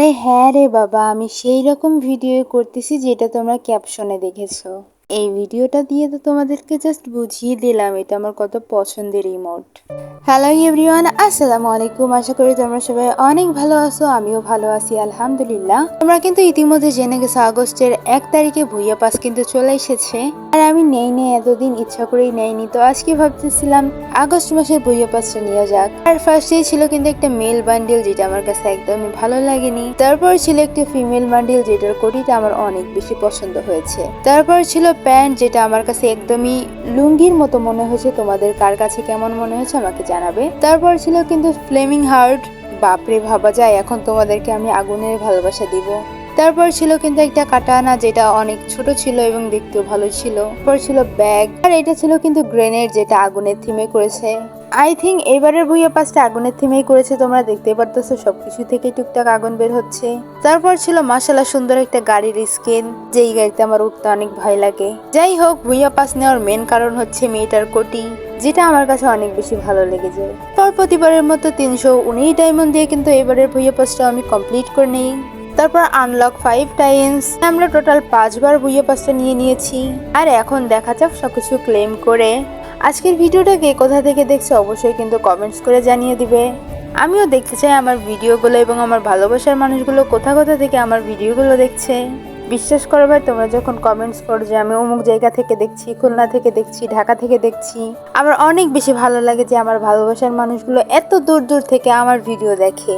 আরে হ্যাঁ রে বাবা আমি সেই রকম ভিডিও করতেছি যেটা তোমরা ক্যাপশনে দেখেছ। এই ভিডিওটা দিয়ে তো তোমাদেরকে জাস্ট বুঝিয়ে দিলাম, এটা আমার কত পছন্দের ইমোট হ্যালো এভরিওয়ান আসসালামু আলাইকুম। আশা করি তোমরা সবাই অনেক ভালো আছো, আমিও ভালো আছি, আলহামদুলিল্লাহ। তোমরা কিন্তু ইতিমধ্যে জেনে গেছো, আগস্টের এক তারিখে ভুইয়া পাস কিন্তু চলে এসেছে। আর আমি নেই নেই, এতদিন ইচ্ছা করেই নেইনি, তো আজকে ভাবতেছিলাম আগস্ট মাসের ভুইয়া পাসটা নিয়ে যাক। আর ফার্স্টেই ছিল কিন্তু একটা মেল বান্ডিল যেটা আমার কাছে একদমই ভালো লাগেনি। তারপর ছিল একটা ফিমেল বান্ডিল যেটার কোটিটা আমার অনেক বেশি পছন্দ হয়েছে। তারপর ছিল প্যান্ট যেটা আমার কাছে একদমই লুঙ্গির মতো মনে হয়েছে। তোমাদের কার কাছে কেমন মনে হয়েছে আমাকে জানাবে। তারপর ছিল কিন্তু ফ্লেমিং হার্ট বাপরে ভাবা যায়, এখন তোমাদেরকে আমি আগুনের ভালোবাসা দিব। তারপর ছিল কিন্তু একটা কাটানা যেটা অনেক ছোট ছিল এবং দেখতেও ভালো ছিল। তারপর ছিল ব্যাগ। আর এটা ছিল কিন্তু গ্রেনেড যেটা আগুনের থিমে করেছে। আই থিঙ্ক এবারের ভুইয়া পাঁচটা আগুনের থিমেই করেছে, তোমরা দেখতে পারতেছো, সবকিছু থেকে টুকটাক আগুন বের হচ্ছে। তারপর ছিল মাসালা সুন্দর একটা গাড়ির স্কিন যেই গাড়িতে আমার উঠতে অনেক ভয় লাগে। যাই হোক, ভুইয়া পাস নেওয়ার মেন কারণ হচ্ছে মেয়েটার কোটি, যেটা আমার কাছে অনেক বেশি ভালো লেগেছে। পর প্রতিবারের মতো তিনশো উনিশ ডায়মন্ড দিয়ে কিন্তু এবারের ভুইয়া পাসটা আমি কমপ্লিট করে নেই। তারপর আনলক ফাইভ টাইমস আমরা টোটাল পাঁচবার বুইয়ে পাসটা নিয়ে নিয়েছি। আর এখন দেখা যাক সবকিছু ক্লেম করে। আজকের ভিডিওটাকে কোথা থেকে দেখছ অবশ্যই কিন্তু কমেন্টস করে জানিয়ে দিবে। আমিও দেখতে চাই আমার ভিডিওগুলো এবং আমার ভালোবাসার মানুষগুলো কোথা কোথা থেকে আমার ভিডিওগুলো দেখছে। বিশ্বাস করো ভাই, তোমরা যখন কমেন্টস করো যে আমি অমুক জায়গা থেকে দেখছি, খুলনা থেকে দেখছি, ঢাকা থেকে দেখছি, আমার অনেক বেশি ভালো লাগে যে আমার ভালোবাসার মানুষগুলো এত দূর দূর থেকে আমার ভিডিও দেখে।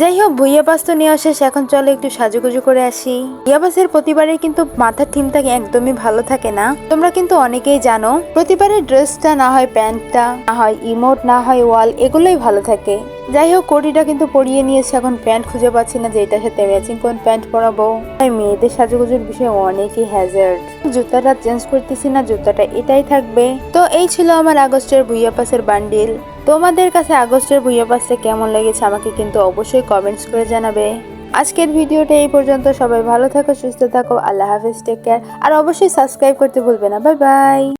যাই হোক ভুইয়া পাস তো নেওয়া শেষ এখন চলে একটু সাজুগুজু করে আসি। ভুইয়া পাসের প্রতিবারে কিন্তু মাথার থিমটা একদমই ভালো থাকে না। তোমরা কিন্তু অনেকেই জানো প্রতিবারের ড্রেসটা না হয় প্যান্টটা, না হয় ইমোট, না হয় ওয়াল, এগুলোই ভালো থাকে। যাই হোক কোটিটা কিন্তু পরিয়ে নিয়েছে। এখন প্যান্ট খুঁজে পাচ্ছি না যে এটার সাথে ম্যাচিং কোন প্যান্ট পরাবো। তাই মেয়েদের সাজুগুজুর বিষয়ে অনেকই হ্যাজার্ড জুতাটা চেঞ্জ করতেছি না, জুতাটা এটাই থাকবে। তো এই ছিল আমার আগস্টের ভুইয়া পাসের বান্ডিল তোমাদের কাছে আগস্টের ভুইয়া পাসটা কেমন লেগেছে আমাকে কিন্তু অবশ্যই কমেন্টস করে জানাবে। আজকের ভিডিওটা এই পর্যন্ত। সবাই ভালো থাকো, সুস্থ থাকো, আল্লাহ হাফিজ টেক কেয়ার আর অবশ্যই সাবস্ক্রাইব করতে ভুলবে না। Bye bye